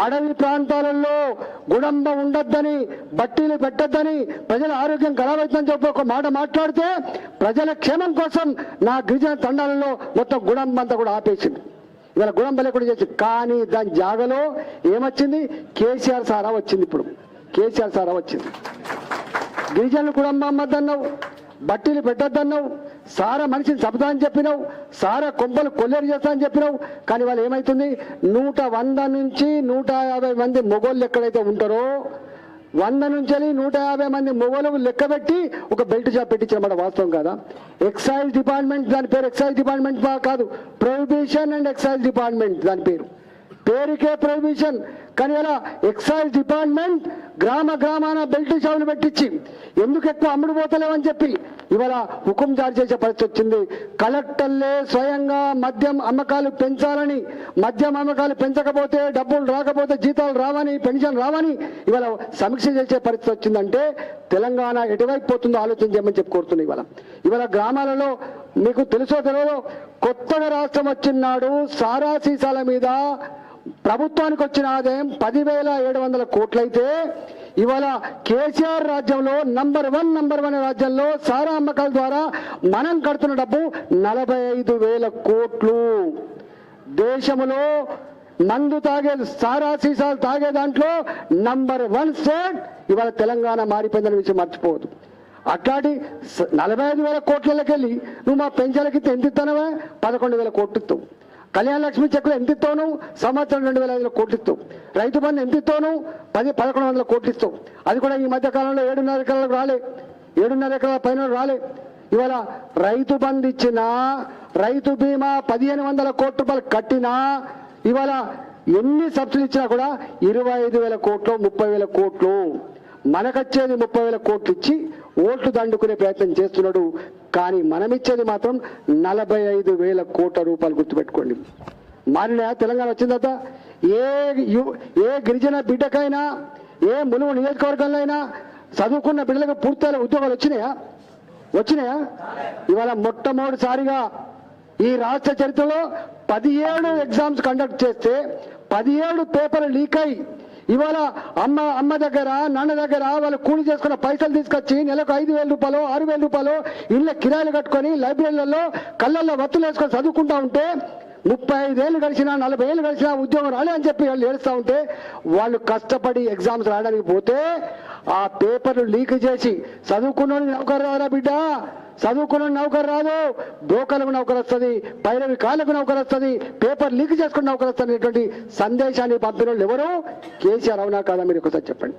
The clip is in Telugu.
అడవి ప్రాంతాలలో గుడంబ ఉండొద్దని బట్టీలు పెట్టొద్దని ప్రజల ఆరోగ్యం ఖరాబవుతుందని చెప్పి ఒక మాట మాట్లాడితే ప్రజల క్షేమం కోసం నా గిరిజన తండాలలో మొత్తం గుడంబ అంతా కూడా ఆపేసింది. ఇవాళ గుడంబ లేకుండా చేసి కానీ దాని జాగలో ఏమొచ్చింది? కేసీఆర్ సారా వచ్చింది ఇప్పుడు. కేసీఆర్ సారా వచ్చింది. గిరిజనులు కూడా అమ్మద్దన్నావు బట్టీలు పెట్టద్దన్నావు సారా మనిషిని చంపుతా అని చెప్పినావు సారా కొంపలు కొల్లేరు చేస్తా అని చెప్పినావు కానీ వాళ్ళు ఏమైతుంది? నూట వంద నుంచి నూట యాభై మంది మొగోళ్ళు ఎక్కడైతే ఉంటారో వంద నుంచి వెళ్ళి నూట యాభై మంది మొగోళ్ళు లెక్క పెట్టి ఒక బెల్ట్ షాప్ పెట్టించడం వాస్తవం కదా? ఎక్సైజ్ డిపార్ట్మెంట్ దాని పేరు ఎక్సైజ్ డిపార్ట్మెంట్ కాదు ప్రొహిబిషన్ అండ్ ఎక్సైజ్ డిపార్ట్మెంట్ దాని పేరు. పేరుకే ప్రొహిబిషన్ కానీ ఇలా ఎక్సైజ్ డిపార్ట్మెంట్ గ్రామ గ్రామాన బెల్ట్ షాపులు పెట్టించి ఎందుకు ఎక్కువ అమ్ముడు పోతలేవని చెప్పి ఇవాళ హుకుం జారీ చేసే పరిస్థితి వచ్చింది. కలెక్టర్లే స్వయంగా మద్యం అమ్మకాలు పెంచాలని మద్యం అమ్మకాలు పెంచకపోతే డబ్బులు రాకపోతే జీతాలు రావని పెన్షన్ రావని ఇవాళ సమీక్ష చేసే పరిస్థితి వచ్చిందంటే తెలంగాణ ఎటువైపు పోతుందో ఆలోచన చేయమని చెప్పి కోరుతున్నాయి ఇవాళ. ఇవాళ గ్రామాలలో మీకు తెలుసో తెలియదో కొత్తగా రాష్ట్రం వచ్చినాడు సారా సీసాల మీద ప్రభుత్వానికి వచ్చిన ఆదాయం పదివేల ఏడు వందల కోట్లయితే ఇవాళ కేసీఆర్ రాజ్యంలో నంబర్ వన్ నంబర్ వన్ రాజ్యంలో సారా అమ్మకాల ద్వారా మనం కడుతున్న డబ్బు నలభై ఐదు వేల కోట్లు. దేశంలో మందు తాగే సారా సీసాలు తాగే దాంట్లో నంబర్ వన్ స్టేట్ ఇవాళ తెలంగాణ మారిపోయిందని విషయం మర్చిపోవద్దు. అట్లాంటి స- నలభై ఐదు వేల కోట్లకెళ్ళి నువ్వు మా పెన్షన్లకి ఎంత ఇస్తానవా? పదకొండు వేల కోట్లు ఇస్తావు. కళ్యాణ లక్ష్మి చెక్కులు ఎంత ఇస్తాను సంవత్సరం రెండు వేల ఐదులో కోట్లు ఇస్తావు రైతు బంధు ఎంత ఇస్తాను పది పదకొండు వందల కోట్లు ఇస్తావు అది కూడా ఈ మధ్య కాలంలో ఏడున్నర ఎకరాలకు రాలే. ఏడున్నర ఎకరాల పైన రాలే. ఇవాళ రైతు బంధు ఇచ్చిన రైతు బీమా పదిహేను వందల కోట్ల రూపాయలు కట్టినా ఇవాళ ఎన్ని సబ్సిడీ ఇచ్చినా కూడా ఇరవై ఐదు వేల కోట్లు ముప్పై వేల కోట్లు. మనకచ్చేది ముప్పై వేల కోట్లు ఇచ్చి ఓట్లు దండుకునే ప్రయత్నం చేస్తున్నాడు కానీ మనం ఇచ్చేది మాత్రం నలభై ఐదు వేల కోట్ల రూపాయలు గుర్తుపెట్టుకోండి. మారిన తెలంగాణ వచ్చిన తర్వాత ఏ యు- ఏ గిరిజన బిడ్డకైనా ఏ ములుగు నియోజకవర్గంలో అయినా చదువుకున్న బిడ్డలకు పూర్తిగా ఉద్యోగాలు వచ్చినాయా? వచ్చినాయా? ఇవాళ మొట్టమొదటిసారిగా ఈ రాష్ట్ర చరిత్రలో పదిహేడు ఎగ్జామ్స్ కండక్ట్ చేస్తే పదిహేడు పేపర్లు లీక్ అయి ఇవాళ అమ్మ అమ్మ దగ్గర నాన్న దగ్గర వాళ్ళు కూలి చేసుకున్న పైసలు తీసుకొచ్చి నెలకు ఐదు వేల రూపాయలు ఆరు వేల రూపాయలు ఇళ్ళ కిరాయిలు కట్టుకొని లైబ్రరీలలో కళ్ళల్లో వత్తులు వేసుకొని చదువుకుంటా ఉంటే ముప్పై ఐదేళ్ళు గడిచినా నలభై ఏళ్ళు గడిచినా ఉద్యోగం రాలే అని చెప్పి వాళ్ళు ఏడుస్తూ ఉంటే వాళ్ళు కష్టపడి ఎగ్జామ్స్ రాయడానికి పోతే ఆ పేపర్లు లీక్ చేసి చదువుకున్న నౌకరు రారా బిడ్డ? చదువుకున్న నౌకరు రాదు బ్రోకర్లకు నౌకరు వస్తుంది పైరవి కాళ్ళకు నౌకరు వస్తుంది పేపర్ లీక్ చేసుకున్న నౌకరు వస్తుంది అనేటువంటి సందేశాన్ని పంపిన వాళ్ళు ఎవరు? కేసీఆర్ అవునా కాదా? మీరు ఒకసారి చెప్పండి.